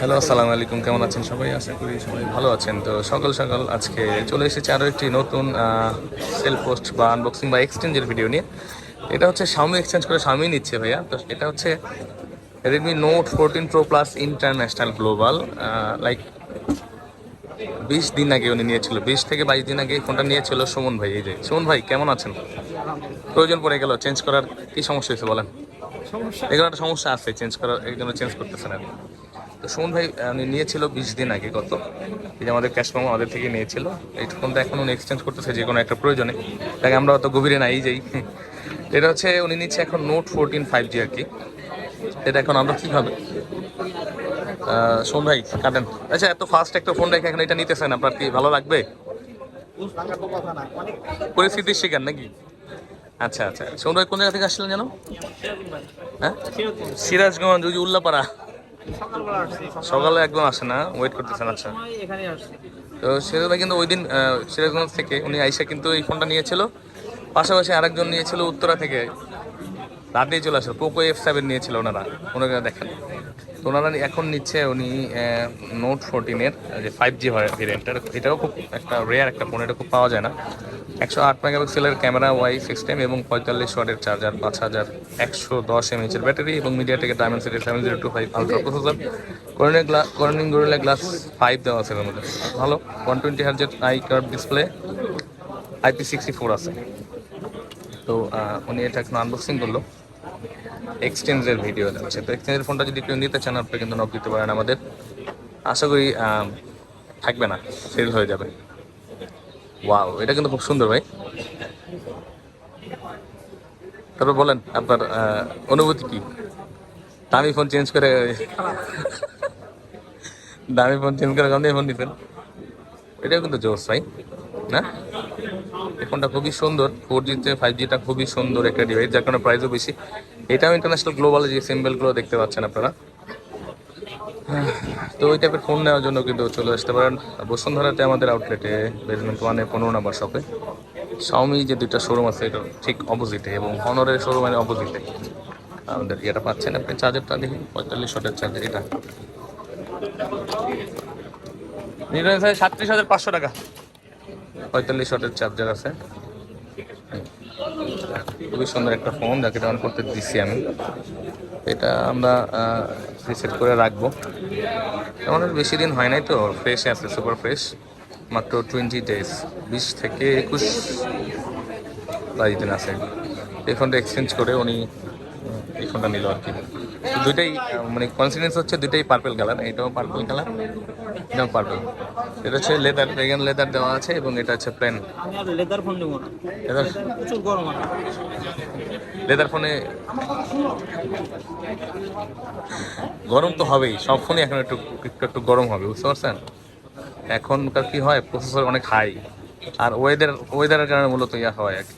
Hello আসসালামু আলাইকুম কেমন আছেন সবাই? আশা করি সবাই ভালো আছেন। তো সকাল সকাল আজকে চলে এসেছে আরও একটি নতুন সেল পোস্ট বা আনবক্সিং বা এক্সচেঞ্জের ভিডিও নিয়ে। এটা হচ্ছে স্বামী এক্সচেঞ্জ করে স্বামী নিচ্ছে ভাইয়া। তো এটা হচ্ছে Redmi note fourteen pro plus international global like বিশ দিন আগে উনি নিয়েছিল। বিশ থেকে বাইশ দিন আগে ফোনটা নিয়েছিল সুমন ভাই। এই যে সুমন ভাই কেমন আছেন? প্রয়োজন পড়ে গেল। চেঞ্জ করার কি সমস্যা হয়েছে বলেন? সমস্যা? এখানে একটা সমস্যা আছে চেঞ্জ করার এই জন্য চেঞ্জ করতেছেন আর কি। তো সুমন ভাই উনি নিয়েছিল বিশ দিন আগে গত। এই যে আমাদের ক্যাশ মামা আমাদের থেকে নিয়েছিল। এই ফোনটা এখন উনি এক্সচেঞ্জ করতেছে, যে কোনো একটা প্রয়োজনে। তাকে আমরা অত গভীরে নাই যাই এটা হচ্ছে, উনি নিচ্ছে এখন নোট ফোরটিন ফাইভ জি আর কি। এটা এখন আমরা কীভাবে? সোন ভাই, কাটেন। আচ্ছা এত ফাস্ট একটা ফোন রেখে এখন এটা নিতেছেন, আপনার কি ভালো লাগবে? পরিস্থিতির শিকার নাকি? আচ্ছা আচ্ছা। সোন ভাই, কোন জায়গা থেকে আসছিলেন জানো হ্যাঁ? সিরাজগঞ্জ, ওই উল্লাপাড়া। সকালে একদম আসে না ওয়েট করতেছেন আচ্ছা। তো ভাই কিন্তু ওই দিন সিরাজগঞ্জ থেকে উনি আইসা কিন্তু এই ফোনটা নিয়েছিল। পাশাপাশি আরেকজন নিয়েছিল উত্তরা থেকে। রাতেই চলে আসলো। পোকো এফ সেভেন নিয়েছিল ওনারা। ওনারা দেখেন। তো ওনারা এখন নিচ্ছে উনি নোট ফোরটিনের যে ফাইভ জি ভেরিয়েন্টের এটাও খুব একটা রেয়ার একটা ফোন এটা খুব পাওয়া যায় না। একশো আট মেগাপিক্সেলের ক্যামেরা ওয়াই সিস্টেম এবং পঁয়তাল্লিশ ওয়াটের চার্জার, পাঁচ হাজার একশো দশ এমএচের ব্যাটারি এবং মিডিয়া থেকে Dimensity seven zero two five ultra processor Corning glass Corning glass five দেওয়া আছে এর মধ্যে ভালো one twenty হার্জের I curve display IP sixty four আছে। তো উনি এটা এখন আনবক্সিং করল। এক্সচেঞ্জের ভিডিও যাচ্ছে। তো এক্সচেঞ্জের ফোনটা যদি কেউ নিতে চান, আপনি কিন্তু নক দিতে পারেন আমাদের। আশা করি থাকবে না সেল হয়ে যাবে। ওয়াও এটা কিন্তু খুব সুন্দর ভাই। তারপর বলেন, আপনার অনুভূতি কি? দামি ফোন চেঞ্জ করে দামি ফোন চেঞ্জ করে কম ফোন নিতেন এটাও কিন্তু জোস ভাই, না? এই ফোনটা খুবই সুন্দর ফোর জিতে ফাইভ জিটা খুবই সুন্দর একটা ডিভাইস যার কারণে প্রাইসও বেশি। এটাও ইন্টারন্যাশনাল গ্লোবাল যে সিম্বলগুলো দেখতে পাচ্ছেন আপনারা। তো ওই টাইপের ফোন নেওয়ার জন্য কিন্তু চলে আসতে পারেন বসুন্ধরাতে আমাদের আউটলেটে বেসমেন্ট ওয়ানে পনেরো নাম্বার শপে শাওমি যে দুইটা শোরুম আছে এটা ঠিক অপোজিটে এবং হনরের শোরুমের অপোজিটে আমাদের এটা পাচ্ছেন আপনি চার্জারটা দেখি, পঁয়তাল্লিশ শটের চার্জার এটা। স্যার সাতত্রিশ হাজার পাঁচশো টাকা। পঁয়তাল্লিশ শটের চার্জার আছে। খুবই সুন্দর একটা ফোন যাকে ডাউন করতে দিচ্ছি আমি। এটা আমরা রিসেট করে রাখব। আমাদের বেশি দিন হয় নাই তো ফ্রেশ আছে সুপার ফ্রেশ মাত্র টোয়েন্টি ডেজ বিশ থেকে একুশ বাইশ দিন আছে। এই ফোনটা এক্সচেঞ্জ করে উনি এই নিল আর কি। দুইটাই মানে কনসিডেন্স হচ্ছে দুইটাই পার্পল কালার এটাও পার্পেল কালার এটাও পার্পেল এটা হচ্ছে লেদার ভেগান লেদার দেওয়া আছে এবং এটা হচ্ছে প্লেন লেদার ফোন নেব না। লেদার প্রচুর গরম লেদার ফোনে গরম তো হবেই সব ফোনই এখন একটু একটু একটু গরম হবে বুঝতে পারছেন? এখনকার কি হয় প্রসেসর অনেক হাই আর ওয়েদার ওয়েদারের কারণে মূলত ইয়া হয় আর কি।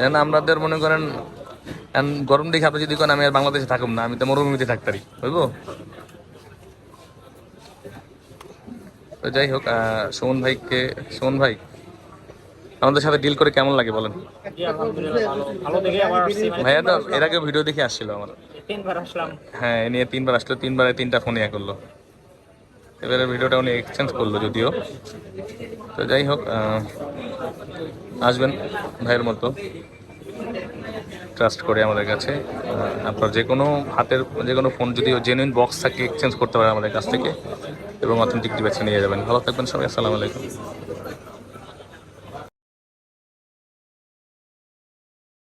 এখন আমাদের মনে করেন এখন গরম দেখে আপনি যদি কোন আমি আর বাংলাদেশে থাকুম না আমি তো মরুভূমিতে থাকতারি বুঝব? তো যাই হোক সুমন ভাইকে সুমন ভাই আমাদের সাথে ডিল করে কেমন লাগে বলেন? ভাইয়া তো এর আগে ভিডিও দেখে আসছিল আমার। হ্যাঁ এ নিয়ে তিনবার আসলো তিনবারে তিনটা ফোন ইয়া করল। এবারে ভিডিওটা উনি এক্সচেঞ্জ করল যদিও। তো যাই হোক আসবেন ভাইয়ের মতো। ট্রাস্ট করে আমাদের কাছে। আপনার যে কোনো হাতের যে কোনো ফোন যদি জেনুইন বক্স থাকে এক্সচেঞ্জ করতে পারে আমাদের কাছ থেকে এবং অথেন্টিক ডিভাইসে নিয়ে যাবেন। ভালো থাকবেন সবাই, আসসালামু আলাইকুম।